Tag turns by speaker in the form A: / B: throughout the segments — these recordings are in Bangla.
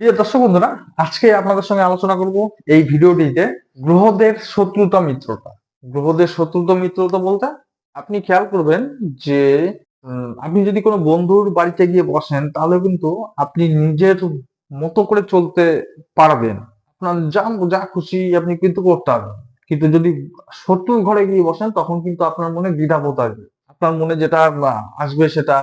A: প্রিয় দর্শক বন্ধুরা, আজকে আপনাদের সঙ্গে আলোচনা করব এই ভিডিওটিতে গ্রহদের শত্রুতা মিত্রতা। গ্রহদের শত্রুতা মিত্রতা বলতে আপনি খেয়াল করবেন যে আপনি যদি কোনো বন্ধুর বাড়িতে গিয়ে বসেন, তাহলে কিন্তু আপনি নিজের মতো করে চলতে পারবেন। আপনার যা যা খুশি আপনি কিন্তু করতে পারবেন। কিন্তু যদি শত্রুর ঘরে গিয়ে বসেন, তখন কিন্তু আপনার মনে দ্বিধাবোধ আসবে। আপনার মনে যেটা আসবে সেটা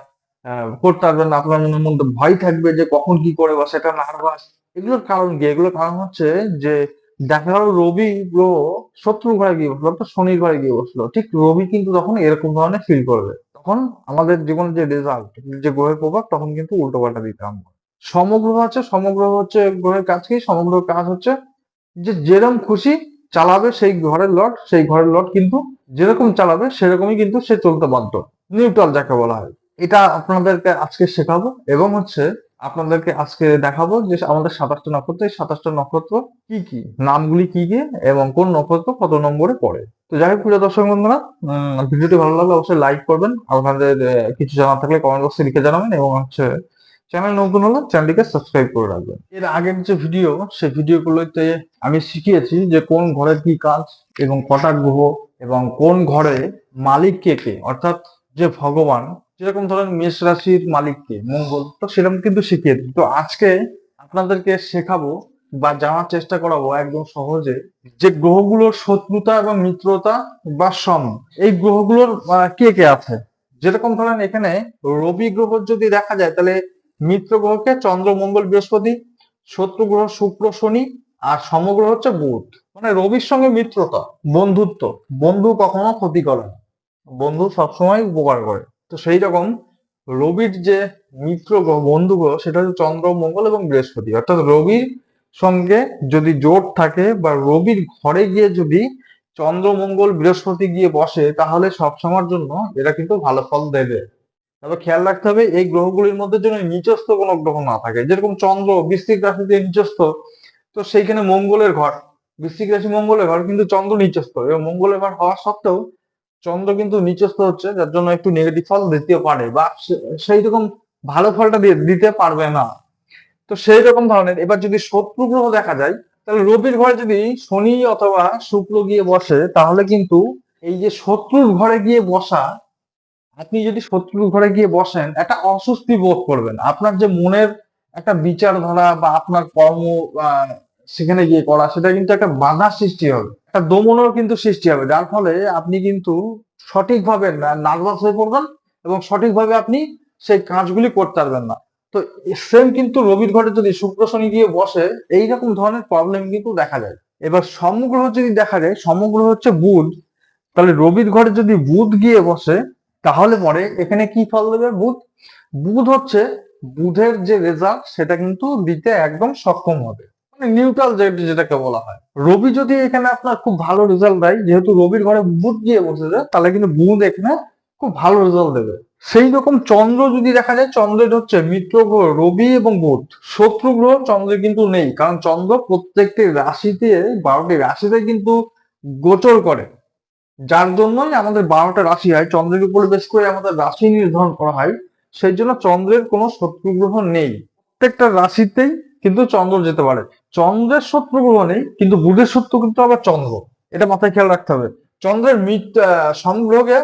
A: করতে পারবেন না আপনার মনের মধ্যে ভয় থাকবে যে কখন কি করে বা সেটা নার্ভাস এগুলোর কারণ কি? এগুলোর কারণ হচ্ছে যে দেখা গেল রবি গ্রহ শত্রু ঘরে গিয়ে বসল, অর্থাৎ শনির ঘরে গিয়ে বসল। ঠিক রবি কিন্তু তখন এরকম ধরনের ফিল করবে। তখন আমাদের জীবনে যে রেজাল্ট যে গ্রহের প্রভাব, তখন কিন্তু উল্টো পাল্টা দিতে হবে সমগ্রহ আছে সমগ্রহ হচ্ছে গ্রহের কাজ কি? সমগ্র কাজ হচ্ছে যে যেরকম খুশি চালাবে সেই ঘরের লট সেই ঘরের লট কিন্তু যেরকম চালাবে সেরকমই কিন্তু সে চলতে বাধ্য। নিউট্রাল যাকে বলা হয়। এটা আপনাদেরকে আজকে শেখাবো এবং হচ্ছে আপনাদেরকে আজকে দেখাবো যে আমাদের সাতাশটা নক্ষত্র, এই সাতাশটা নক্ষত্র কি কি? নামগুলি কি কি? এবং কোন নক্ষত্র কত নম্বরে পড়ে? তো যাই হোক, প্রিয় দর্শক বন্ধুরা ভিডিওটি ভালো লাগলে অবশ্যই লাইক করবেন আপনাদের কিছু জানার থাকলে কমেন্ট বক্সে লিখে জানাবেন এবং হচ্ছে চ্যানেল নতুন হলে চ্যানেলটিকে সাবস্ক্রাইব করে রাখবেন। এর আগের যে ভিডিও সেই ভিডিওগুলোতে আমি শিখিয়েছি যে কোন ঘরের কি কাজ এবং কটা গ্রহ এবং কোন ঘরে মালিক কে কে, অর্থাৎ যে ভগবান যেরকম ধরেন মেষ রাশির মালিককে, মঙ্গল, তো সেরকম কিন্তু শিখিয়ে তো আজকে আপনাদেরকে শেখাবো বা জানার চেষ্টা করাবো একদম সহজে যে গ্রহগুলোর শত্রুতা এবং মিত্রতা বা সম, এই গ্রহগুলোর কে কে আছে? যেরকম ধরেন এখানে রবি গ্রহ যদি দেখা যায়, তাহলে মিত্র গ্রহকে চন্দ্র, মঙ্গল, বৃহস্পতি, শত্রু গ্রহ শুক্র, শনি, আর সমগ্রহ হচ্ছে বুধ। মানে রবির সঙ্গে মিত্রতা, বন্ধুত্ব, বন্ধু কখনো ক্ষতি করে না। বন্ধু সবসময় উপকার করে। তো সেই রকম রবির যে মিত্র বন্ধু গ্রহ সেটা হচ্ছে চন্দ্র, মঙ্গল এবং বৃহস্পতি। অর্থাৎ রবির সঙ্গে যদি জোট থাকে বা রবির ঘরে গিয়ে যদি চন্দ্র, মঙ্গল, বৃহস্পতি গিয়ে বসে, তাহলে সবসময়ের জন্য এরা কিন্তু ভালো ফল দেবে। তবে খেয়াল রাখতে হবে, এই গ্রহগুলির মধ্যে যেন নিচস্থ কোনো গ্রহ না থাকে। যেরকম চন্দ্র, বৃশ্চিক রাশিতে নিচস্থ তো সেইখানে মঙ্গলের ঘর। বৃশ্চিক রাশি মঙ্গলের ঘর, কিন্তু চন্দ্র নিচস্থ এবং মঙ্গলের ঘর হওয়া সত্ত্বেও চন্দ্র কিন্তু নিচস্থ হচ্ছে, যার জন্য একটু নেগেটিভ ফল দিতে পারে বা সেই রকম ভালো ফলটা দিতে পারবে না। তো সেই রকম ধরনের, এবার যদি শত্রু গ্রহ দেখা যায়, তাহলে রবির ঘরে যদি শনি অথবা শুক্র গিয়ে বসে, তাহলে কিন্তু এই যে শত্রুর ঘরে গিয়ে বসা, আপনি যদি শত্রুর ঘরে গিয়ে বসেন, একটা অস্বস্তি বোধ করবেন। আপনার যে মনের একটা বিচারধারা বা আপনার কর্ম সেখানে গিয়ে করা, সেটা কিন্তু একটা বাধা সৃষ্টি হবে। একটা দমনের কিন্তু সৃষ্টি হবে। যার ফলে আপনি কিন্তু সঠিকভাবে নার্ভাস হয়ে পড়বেন এবং সঠিকভাবে আপনি সেই কাজগুলি করতে পারবেন না। তো সেম কিন্তু রবির ঘরে যদি শুক্র শনি গিয়ে বসে, এইরকম ধরনের প্রবলেম কিন্তু দেখা যায়। এবার সমগ্র যদি দেখা যায়, সমগ্র হচ্ছে বুধ, তাহলে রবির ঘরে যদি বুধ গিয়ে বসে, তাহলে পরে এখানে কি ফল দেবে বুধ? বুধ হচ্ছে, বুধের যে রেজাল্ট সেটা কিন্তু দিতে একদম সক্ষম হবে। নিউট্রাল যেটাকে বলা হয়। রবি যদি এখানে আপনার খুব ভালো রেজাল্ট দেয়, যেহেতু রবির ঘরে বুধ গিয়ে বসেছে, তাহলে কিন্তু বুধ এখানে খুব ভালো রেজাল্ট দেবে। সেই রকম চন্দ্র যদি দেখা যায়, চন্দ্রের হচ্ছে মিত্র গ্রহ রবি এবং বুধ। শত্রু গ্রহ চন্দ্রের কিন্তু নেই, কারণ চন্দ্র প্রত্যেকটি রাশিতে, বারোটি রাশিতে কিন্তু গোচর করে। যার জন্যই আমাদের বারোটা রাশি হয়, চন্দ্রের উপর বেশ করে আমাদের রাশি নির্ধারণ করা হয়। সেই জন্য চন্দ্রের কোনো শত্রু গ্রহ নেই। প্রত্যেকটা রাশিতেই কিন্তু চন্দ্র যেতে পারে। চন্দ্রের শত্রু গ্রহ নেই কিন্তু বুধের শত্রু কিন্তু আবার চন্দ্র। এটা মাথায় খেয়াল রাখতে হবে। চন্দ্রের আহ,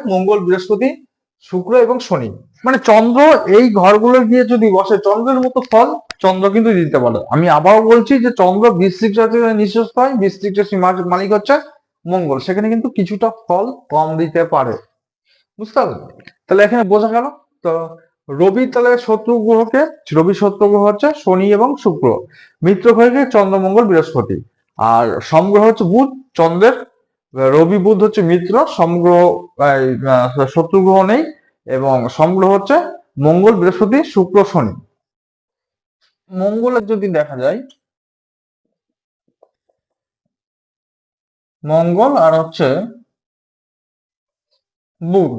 A: মঙ্গল বৃহস্পতি শুক্র এবং শনি। মানে চন্দ্র এই ঘরগুলো গিয়ে যদি বসে চন্দ্রের মতো ফল চন্দ্র কিন্তু দিতে পারে। আমি আবারও বলছি যে চন্দ্র রাশিতে নিঃস্বস্ত হয় বৃশ্চিক রাশি মালিক হচ্ছে মঙ্গল। সেখানে কিন্তু কিছুটা ফল কম দিতে পারে। বুঝতে পারলেন? তাহলে এখানে বোঝা গেল। তো রবি তাহলে শত্রু গ্রহকে, রবি শত্রু গ্রহ হচ্ছে শনি এবং শুক্র। মিত্র গ্রহকে চন্দ্রমঙ্গল বৃহস্পতি। আর সমগ্রহ হচ্ছে বুধ, চন্দ্রের। রবি, বুধ হচ্ছে মিত্র সমগ্রহ শত্রু গ্রহ নেই। এবং সমগ্রহ হচ্ছে মঙ্গল, বৃহস্পতি, শুক্র, শনি। মঙ্গলের যদি দেখা যায়, মঙ্গল আর হচ্ছে বুধ।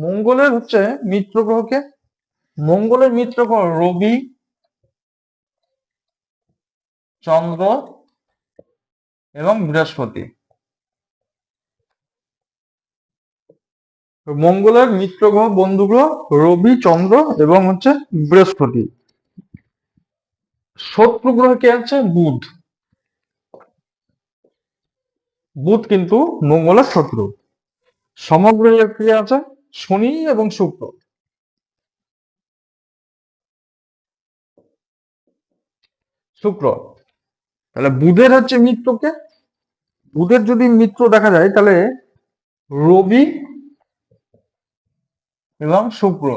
A: মঙ্গলের হচ্ছে মিত্র গ্রহকে, মঙ্গলের মিত্র গ্রহ রবি, চন্দ্র এবং বৃহস্পতি। মঙ্গলের মিত্র গ্রহ, বন্ধু গ্রহ, রবি, চন্দ্র এবং হচ্ছে বৃহস্পতি। শত্রু গ্রহ কে আছে? বুধ। বুধ কিন্তু মঙ্গলের শত্রু। সমগ্র কে আছে? শনি এবং শুক্র। শুক্র। তাহলে বুধের হচ্ছে মিত্রকে। বুধের যদি মিত্র দেখা যায়, তাহলে রবি এবং শুক্র।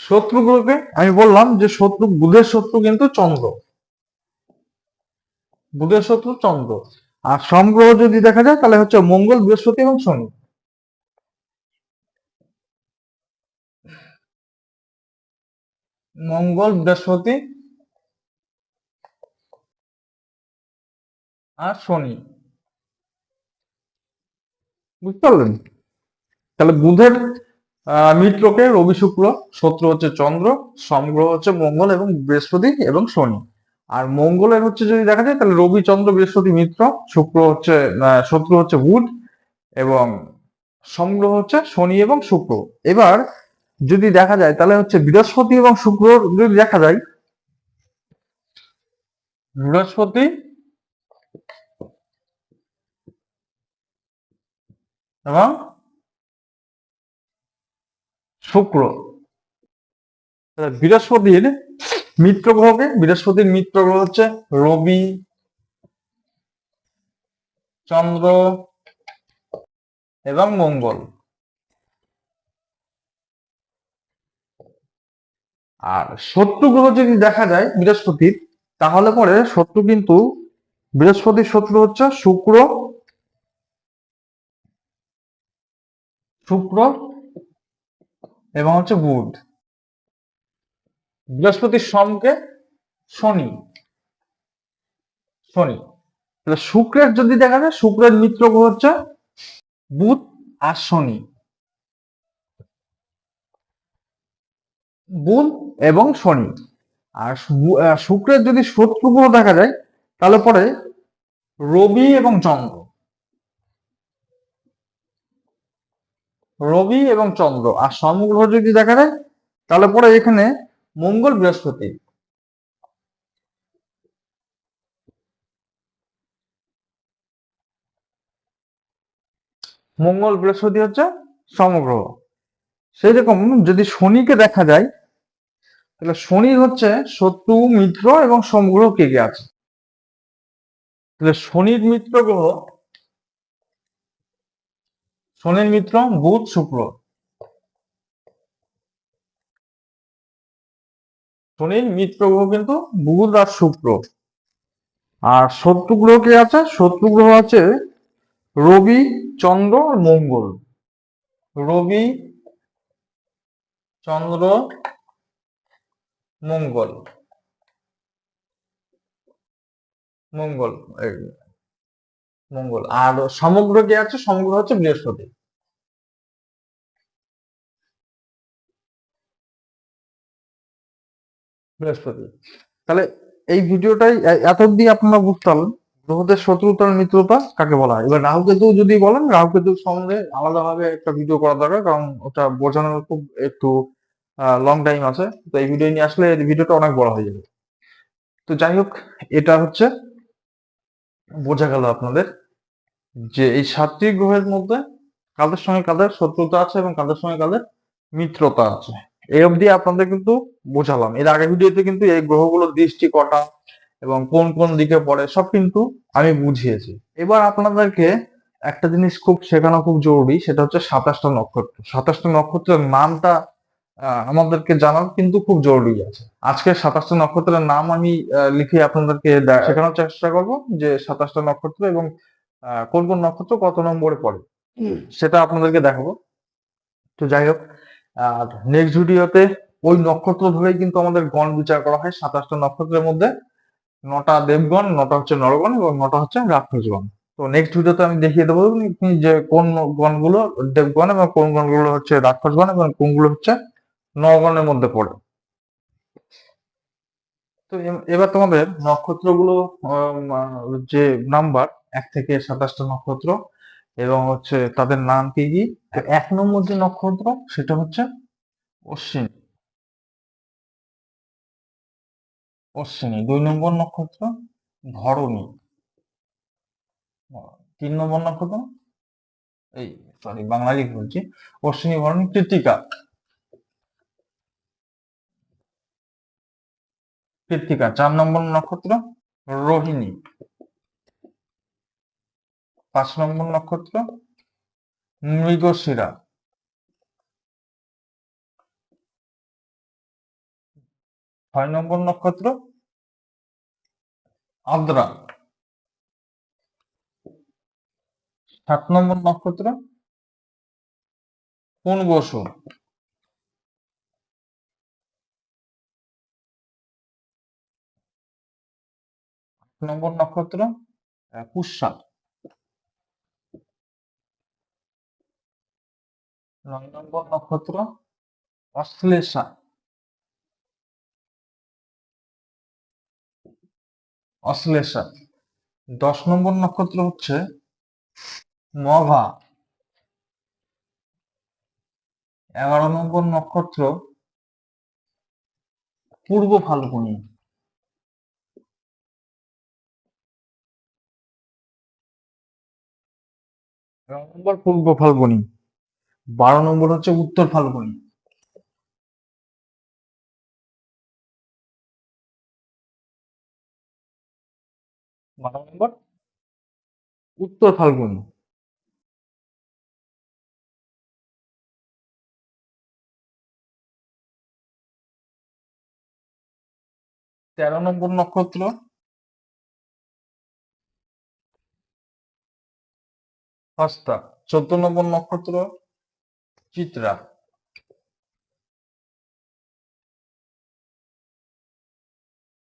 A: শত্রু গ্রহকে আমি বললাম যে শত্রু, বুধের শত্রু কিন্তু চন্দ্র। বুধের শত্রু চন্দ্র। আর সমগ্রহ যদি দেখা যায়, তাহলে হচ্ছে মঙ্গল, বৃহস্পতি এবং শনি। মঙ্গল বৃহস্পতি আর শনি। বুঝতে পারলেন? তাহলে বুধের মিত্রকে রবি শুক্র, শত্রু হচ্ছে চন্দ্র সমগ্রহ হচ্ছে মঙ্গল এবং বৃহস্পতি এবং শনি। আর মঙ্গলের হচ্ছে যদি দেখা যায়, তাহলে রবি, চন্দ্র, বৃহস্পতি, মিত্র, শুক্র হচ্ছে শত্রু হচ্ছে বুধ এবং সমগ্রহ হচ্ছে শনি এবং শুক্র। এবার যদি দেখা যায়, তাহলে হচ্ছে বৃহস্পতি এবং শুক্র যদি দেখা যায়, বৃহস্পতি, এবং শুক্র। বৃহস্পতির মিত্র গ্রহকে, বৃহস্পতির মিত্র গ্রহ হচ্ছে রবি, চন্দ্র এবং মঙ্গল। আর শত্রু গ্রহ যদি দেখা যায় বৃহস্পতির, তাহলে পরে শত্রু কিন্তু, বৃহস্পতির শত্রু হচ্ছে শুক্র। শুক্র এবং হচ্ছে বুধ। বৃহস্পতির সমকে শনি। শনি। শুক্রের যদি দেখা যায়, শুক্রের মিত্র হচ্ছে বুধ আর শনি। বুধ এবং শনি। আর শুক্রের যদি শত্রু গ্রহ দেখা যায়, তাহলে পরে রবি এবং চন্দ্র। রবি এবং চন্দ্র। আর সমগ্রহ যদি দেখা যায়, তাহলে পরে এখানে মঙ্গল বৃহস্পতি। মঙ্গল বৃহস্পতি হচ্ছে সমগ্রহ। সেই রকম যদি শনিকে দেখা যায় তাহলে শনি হচ্ছে শত্রু, মিত্র এবং সমগ্রহ কে কে আছে? তাহলে শনির মিত্র গ্রহ, শনির মিত্র, বুধ, শুক্র। শনির মিত্র গ্রহ কিন্তু বুধ আর শুক্র। আর শত্রু গ্রহ কে আছে? শত্রু গ্রহ আছে রবি, চন্দ্র মঙ্গল। রবি, চন্দ্র মঙ্গল। মঙ্গল মঙ্গল। আর সমগ্র কে আছে? সমগ্র হচ্ছে বৃহস্পতি। বৃহস্পতি। তাহলে এই ভিডিওটাই এত অব্দি আপনারা বুঝতে পারলেন। গ্রহদের শত্রুতা মিত্রতা কাকে বলা হয়? এবার রাহু কেতু যদি বলেন রাহু কেতু সম্বন্ধে আলাদাভাবে একটা ভিডিও করা দরকার, কারণ ওটা বোঝানোর খুব একটু লং টাইম আছে। তো এই ভিডিও নিয়ে আসলে ভিডিওটা অনেক বড় হয়ে যাবে। তো যাই হোক, এটা হচ্ছে বোঝা গেল আপনাদের যে এই সাতটি গ্রহের মধ্যে কাদের সঙ্গে কাদের শত্রুতা আছে এবং কাদের সঙ্গে কাদের মিত্রতা আছে। এই অবধি আপনাদের কিন্তু বোঝালাম। এর আগের ভিডিওতে কিন্তু এই গ্রহগুলোর দৃষ্টি কটা এবং কোন কোন দিকে পড়ে, সব কিন্তু আমি বুঝিয়েছি। এবার আপনাদেরকে একটা জিনিস খুব শেখানো খুব জরুরি, সেটা হচ্ছে সাতাশটা নক্ষত্র। সাতাশটা নক্ষত্রের নামটা আমাদেরকে জানার কিন্তু খুব জরুরি আছে। আজকে সাতাশটা নক্ষত্রের নাম আমি লিখে আপনাদেরকে শেখানোর চেষ্টা করব যে সাতাশটা নক্ষত্র এবং কোন কোন নক্ষত্র কত নম্বরে পড়ে। সেটা আপনাদেরকে দেখাবো। তো যাই হোক আর নেক্সট ভিডিওতে ওই নক্ষত্র ধরেই কিন্তু আমাদের গণ বিচার করা হয় সাতাশটা নক্ষত্রের মধ্যে। নটা দেবগণ নটা হচ্ছে নরগণ এবং নটা হচ্ছে রাক্ষসগণ। তো নেক্সট ভিডিওতে আমি দেখিয়ে দেবো যে কোন গণগুলো দেবগণ এবং কোন গণগুলো হচ্ছে রাক্ষসগণ এবং কোনগুলো হচ্ছে নরগণের মধ্যে পড়ে। তো এবার তোমাদের নক্ষত্রগুলো যে নাম্বার এক থেকে সাতাশটা নক্ষত্র এবং হচ্ছে তাদের নাম কি কি? এক নম্বর যে নক্ষত্র, সেটা হচ্ছে অশ্বিনী। অশ্বিনী, দুই নম্বর নক্ষত্র ধরণী তিন নম্বর নক্ষত্র, এই সরি বাংলায় বলছি, অশ্বিনী ভরণী কৃতিকা কৃত্তিকা, চার নম্বর নক্ষত্র রোহিণী। পাঁচ নম্বর নক্ষত্র মৃগশিরা। ছয় নম্বর নক্ষত্র আদ্রা। সাত নম্বর নক্ষত্র কোন বসু নম্বর নক্ষত্র পুষ্যা নয় নম্বর নক্ষত্র, অশ্লেষা। অশ্লেষা। দশ নম্বর নক্ষত্র হচ্ছে মঘা এগারো নম্বর নক্ষত্র পূর্ব ফাল্গুনী। এগারো নম্বর পূর্ব ফাল্গুনী? বারো নম্বর হচ্ছে উত্তর ফাল্গুনী। বারো নম্বর উত্তর ফাল্গুনী। তেরো নম্বর নক্ষত্র হস্তা চোদ্দ নম্বর নক্ষত্র, চিত্রা।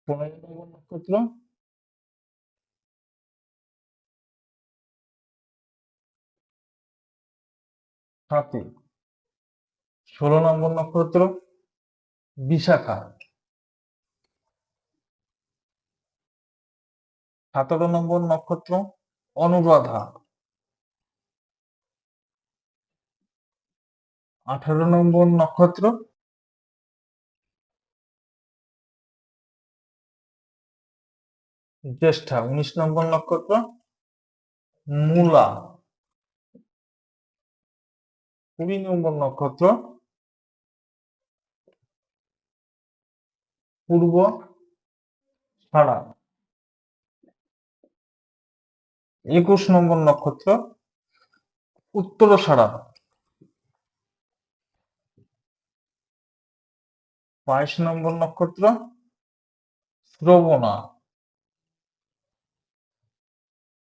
A: পনেরো নম্বর নক্ষত্র হাতি ষোলো নম্বর নক্ষত্র, বিশাখা। সতেরো নম্বর নক্ষত্র, অনুরাধা। আঠারো নম্বর নক্ষত্র। জ্যেষ্ঠা, উনিশ নম্বর নক্ষত্র। মূলা, কুড়ি নম্বর নক্ষত্র। পূর্ব ছাড়া একুশ নম্বর নক্ষত্র। উত্তর সারা। বাইশ নম্বর নক্ষত্র, শ্রবণা।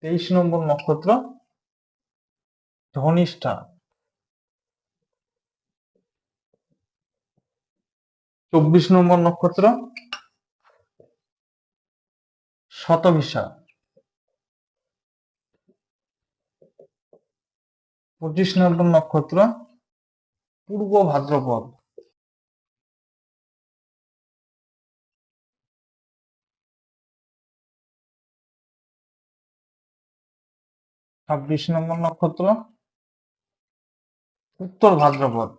A: তেইশ নম্বর নক্ষত্র, ধনিষ্ঠা। চব্বিশ নম্বর নক্ষত্র, শতভিসা। পঁচিশ নম্বর নক্ষত্র, পূর্ব ভাদ্রপদ। ছাব্বিশ নম্বর নক্ষত্র। উত্তর ভাদ্রপদ।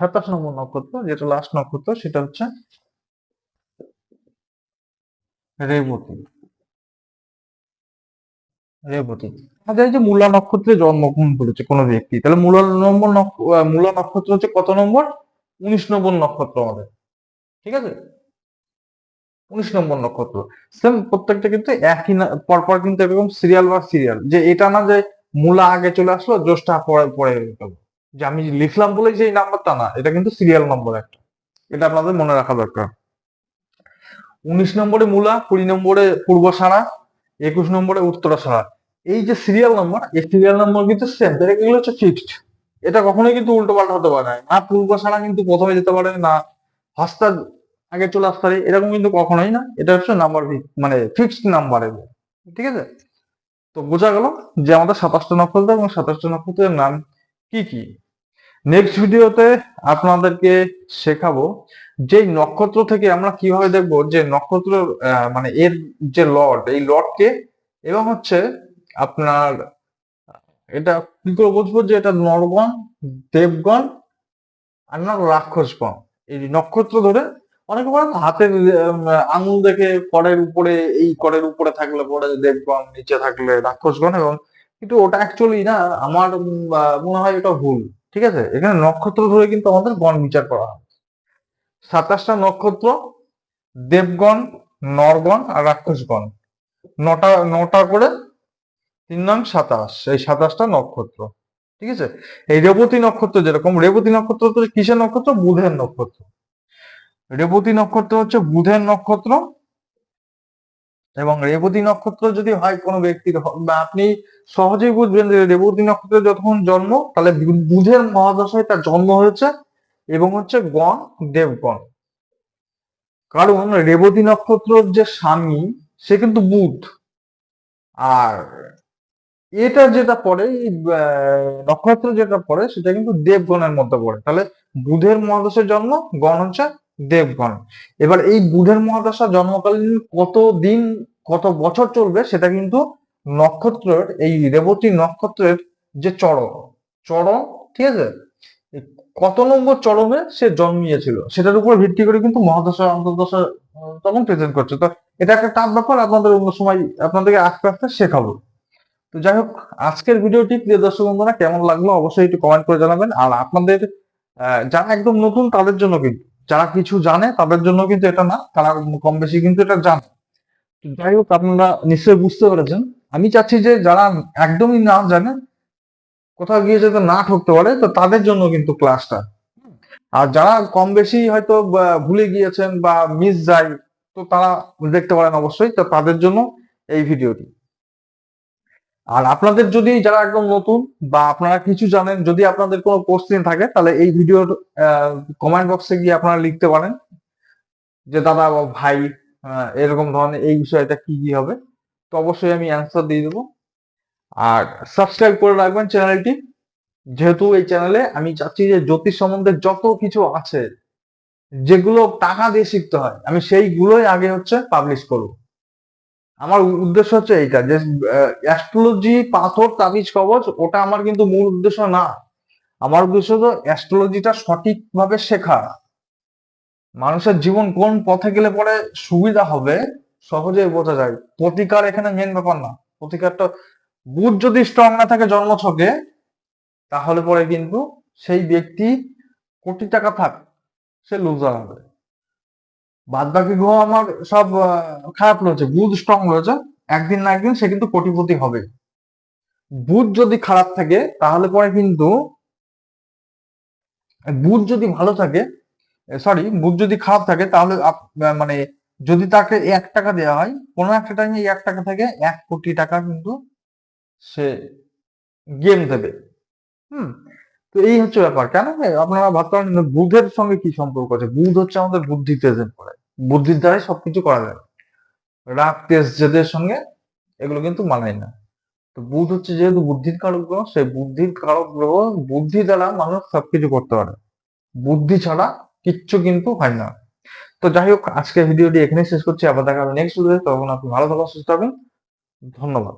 A: সাতাশ নম্বর নক্ষত্র, যেটা লাস্ট নক্ষত্র, সেটা হচ্ছে রেবতী। রেবতী। আমাদের যে মূলা নক্ষত্রে জন্মগ্রহণ করেছে কোনো ব্যক্তি, তাহলে মূলা নম্বর মূলা নক্ষত্র হচ্ছে কত নম্বর? উনিশ নম্বর নক্ষত্র আমাদের। ঠিক আছে? উনিশ নম্বর নক্ষত্র। সেম প্রত্যেকটা কিন্তু একই পরপর কিন্তু এরকম সিরিয়াল বা সিরিয়াল যে এটা না যে মূলা আগে চলে আসলো, জোসটা পরে পরে যে আমি লিখলাম বলে যে এই নাম্বারটা না, এটা কিন্তু সিরিয়াল নম্বর একটা। এটা আপনাদের মনে রাখা দরকার। উনিশ নম্বরে মূলা, কুড়ি নম্বরে পূর্বসারা একুশ নম্বরে উত্তরাসারা এই যে সিরিয়াল নম্বর এই সিরিয়াল নম্বর কিন্তু সেম এগুলো হচ্ছে ফিক্সড এটা কখনোই কিন্তু উল্টো পাল্টা হতে পারে না। না পূর্বসারা কিন্তু প্রথমে যেতে পারে না। হস্তা আগে চলে আসতে পারে এরকম কিন্তু কখনোই না। এটা হচ্ছে নাম্বার মানে ফিক্সড নাম্বার ঠিক আছে? তো বোঝা গেল যে আমাদের সাতাশটা নক্ষত্র এবং সাতাশটা নক্ষত্রের নাম কি কি? নেক্সট ভিডিওতে আপনাদেরকে শেখাবো যে নক্ষত্র থেকে আমরা কীভাবে দেখব যে নক্ষত্র মানে এর যে লর্ড, এই লর্ডকে এবং হচ্ছে আপনার, এটা কি করে বুঝব যে এটা নরগণ, দেবগণ আর না রাক্ষসগণ? এই নক্ষত্র ধরে অনেকে বলে হাতের আঙুল দেখে করের উপরে, এই করের উপরে থাকলে পরে দেবগণ, নিচে থাকলে রাক্ষসগণ এবং কিন্তু ওটা অ্যাকচুয়ালি না, আমার মনে হয় এটা ভুল, ঠিক আছে? এখানে নক্ষত্র ধরে কিন্তু আমাদের গণ বিচার করা হয়। সাতাশটা নক্ষত্র, দেবগণ, নরগণ আর রাক্ষসগণ। নটা নটা করে, তিন নং সাতাশ, এই সাতাশটা নক্ষত্র, ঠিক আছে? এই রেবতী নক্ষত্র যেরকম, রেবতী নক্ষত্র তো কিসের নক্ষত্র? বুধের নক্ষত্র। রেবতী নক্ষত্র হচ্ছে বুধের নক্ষত্র এবং রেবতী নক্ষত্র যদি হয় কোনো ব্যক্তির, বা আপনি সহজেই বুঝবেন যে রেবতী নক্ষত্রের যখন জন্ম, তাহলে বুধের মহাদশায় তার জন্ম হয়েছে এবং হচ্ছে গণ দেবগণ। কারণ রেবতী নক্ষত্রের যে স্বামী, সে কিন্তু বুধ। আর এটা যেটা পড়ে নক্ষত্র যেটা পড়ে, সেটা কিন্তু দেবগণের মধ্যে পড়ে। তাহলে বুধের মহাদশের জন্ম, গণ হচ্ছে দেবগণ। এবার এই বুধের মহাদশা জন্মকালীন কত দিন, কত বছর চলবে সেটা কিন্তু নক্ষত্রের, এই রেবতী নক্ষত্রের যে চরম চরম ঠিক আছে? কত নম্বর চরমে সে জন্মিয়েছিল, সেটার উপর ভিত্তি করে কিন্তু মহাদশা, অন্তর্দশা তখন প্রেজেন্ট করছে। তো এটা একটা টাফ ব্যাপার, আপনাদের অন্য সময় আপনাদেরকে আস্তে আস্তে শেখাবো। তো যাই হোক, আজকের ভিডিওটি প্রিয় দর্শক বন্ধুরা কেমন লাগল অবশ্যই একটু কমেন্ট করে জানাবেন। আর আপনাদের যারা একদম নতুন তাদের জন্য কিন্তু যারা কিছু জানে তাদের জন্য কিন্তু এটা না, তারা কম বেশি কিন্তু এটা জানে। যাই হোক, আপনারা নিশ্চয়ই বুঝতে পেরেছেন। আমি চাচ্ছি যে যারা একদমই না জানে, কোথাও গিয়ে যাতে না ঠকতে পারে, তো তাদের জন্য কিন্তু ক্লাসটা আর যারা কম বেশি হয়তো ভুলে গিয়েছেন বা মিস যায়, তো তারা দেখতে পারেন অবশ্যই, তো তাদের জন্য এই ভিডিওটি আর আপনাদের যদি যারা একদম নতুন বা আপনারা কিছু জানেন, যদি আপনাদের কোনো কোশ্চেন থাকে, তাহলে এই ভিডিওর কমেন্ট বক্সে গিয়ে আপনারা লিখতে পারেন যে, দাদা বা ভাই এরকম ধরনের এই বিষয়টা কি কি হবে? তো অবশ্যই আমি অ্যান্সার দিয়ে দেবো। আর সাবস্ক্রাইব করে রাখবেন চ্যানেলটি যেহেতু এই চ্যানেলে আমি চাচ্ছি যে, জ্যোতিষ সম্বন্ধে যত কিছু আছে, যেগুলো টাকা দিয়ে শিখতে হয়, আমি সেইগুলোই আগে হচ্ছে পাবলিশ করব। আমার উদ্দেশ্য হচ্ছে এইটা, যে অ্যাস্ট্রোলজি পাথর, তাবিজ, কবচ, ওটা আমার কিন্তু মূল উদ্দেশ্য না। আমার উদ্দেশ্য তো অ্যাস্ট্রোলজিটা সঠিকভাবে শেখা। মানুষের জীবন কোন পথে গেলে পরে সুবিধা হবে, সহজেই বোঝা যায়। প্রতিকার এখানে মেন ব্যাপার না। প্রতিকারটা, বুধ যদি স্ট্রং না থাকে জন্মছকে, তাহলে পরে কিন্তু সেই ব্যক্তি কোটি টাকা থাক, সে লুজার হবে। বাদ বাকি গ্রহ আমার সব খারাপ রয়েছে। বুধ স্ট্রং রয়েছে। একদিন না একদিন সে কিন্তু কোটিপতি হবে। বুধ যদি খারাপ থাকে, তাহলে পরে কিন্তু বুধ যদি ভালো থাকে সরি বুধ যদি খারাপ থাকে, তাহলে মানে যদি তাকে এক টাকা দেওয়া হয়, কোনো একটা টাইমে এক টাকা থেকে এক কোটি টাকা কিন্তু সে গেম দেবে। হুম? তো এই হচ্ছে ব্যাপার। কেন? আপনারা ভাবতে পারেন বুধের সঙ্গে কি সম্পর্ক আছে? বুধ হচ্ছে আমাদের বুদ্ধি প্রেজেন্ট করে। বুদ্ধির দ্বারাই সবকিছু করা যায়। রাগ, তেজ, জেদের সঙ্গে এগুলো কিন্তু মানায় না। তো বুধ হচ্ছে যেহেতু বুদ্ধির কারক গ্রহ, সেই বুদ্ধির কারক গ্রহ বুদ্ধি দ্বারা মানুষ সবকিছু করতে পারে। বুদ্ধি ছাড়া কিচ্ছু কিন্তু হয় না। তো যাই হোক আজকে ভিডিওটি এখানেই শেষ করছি। আবার দেখা হবে নেক্সট তখন আপনি ভালো থাকুন, সুস্থ থাকুন। ধন্যবাদ।